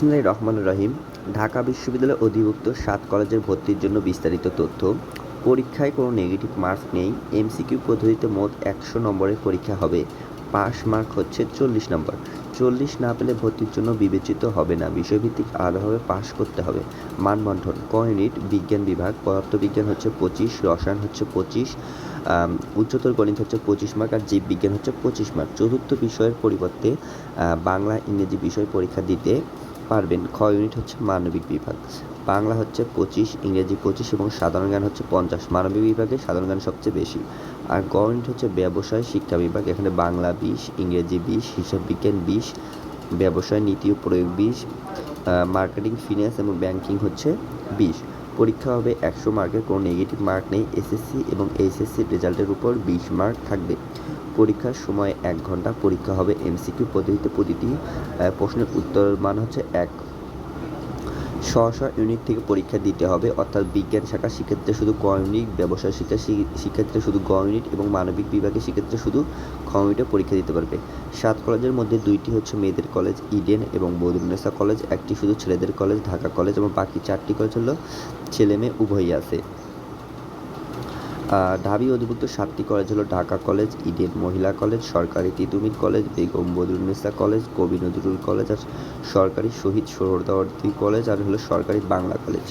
বিসমুল্লাহ রহমান রহিম। ঢাকা বিশ্ববিদ্যালয়ের অধিভুক্ত সাত কলেজের ভর্তির জন্য বিস্তারিত তথ্য। পরীক্ষায় কোনো নেগেটিভ মার্কস নেই। এমসিকিউ পদ্ধতিতে মোট একশো নম্বরের পরীক্ষা হবে। পাস মার্ক হচ্ছে চল্লিশ নম্বর। চল্লিশ না পেলে ভর্তির জন্য বিবেচিত হবে না। বিষয়ভিত্তিক আলাদাভাবে পাস করতে হবে। মানবন্ধন ক ইউনিট বিজ্ঞান বিভাগ পদার্থবিজ্ঞান হচ্ছে পঁচিশ, রসায়ন হচ্ছে পঁচিশ উচ্চতর গণিত হচ্ছে পঁচিশ মার্ক আর জীববিজ্ঞান হচ্ছে পঁচিশ মার্ক। চতুর্থ বিষয়ের পরিবর্তে বাংলা, ইংরেজি বিষয় পরীক্ষা দিতে পারবেন। খ ইউনিট হচ্ছে? মানবিক বিভাগ। বাংলা হচ্ছে পঁচিশ, ইংরেজি পঁচিশ এবং সাধারণ জ্ঞান হচ্ছে পঞ্চাশ। মানবিক বিভাগে সাধারণ জ্ঞান সবচেয়ে বেশি। আর গ ইউনিট হচ্ছে? ব্যবসায় শিক্ষা বিভাগ। এখানে বাংলা বিশ, ইংরেজি বিশ, হিসাব বিজ্ঞান বিশ, ব্যবসায় নীতি ও প্রয়োগ বিশ মার্কেটিং ফিন্যান্স এবং ব্যাংকিং হচ্ছে বিশ। পরীক্ষা হবে, একশো মার্কের কোনো নেগেটিভ মার্ক নেই এসএসসি এবং এইচএসসির রেজাল্টের উপর বিশ মার্ক থাকবে। পরীক্ষার সময় এক ঘণ্টা পরীক্ষা হবে এমসিকিউ পদ্ধতিতে প্রতিটি প্রশ্নের উত্তর মান হচ্ছে এক স্ব স্ব ইউনিট থেকে পরীক্ষা দিতে হবে, অর্থাৎ বিজ্ঞান শাখা সেক্ষেত্রে শুধু ক ইউনিট, ব্যবসায় শিক্ষা শিক্ষেত্রে শুধু গ ইউনিট এবং মানবিক বিভাগে শিক্ষার্থীরা শুধু খ ইউনিটে পরীক্ষা দিতে পারবে। সাত কলেজের মধ্যে দুইটি হচ্ছে মেয়েদের কলেজ, ইডেন এবং বদরুন্নেসা কলেজ, একটি শুধু ছেলেদের কলেজ, ঢাকা কলেজ এবং বাকি চারটি কলেজ হল ছেলে মেয়ে উভয়ই আছে। ঢাবি অধিভুক্ত সাতটি কলেজ হলো Dhaka college Eden Mohila college সরকারি Titumir college Begum Badrunnesa college Kabi Nazrul college আর সরকারি শহীদ সোহরদাওয়ার্দী কলেজ আর হলো সরকারি বাংলা কলেজ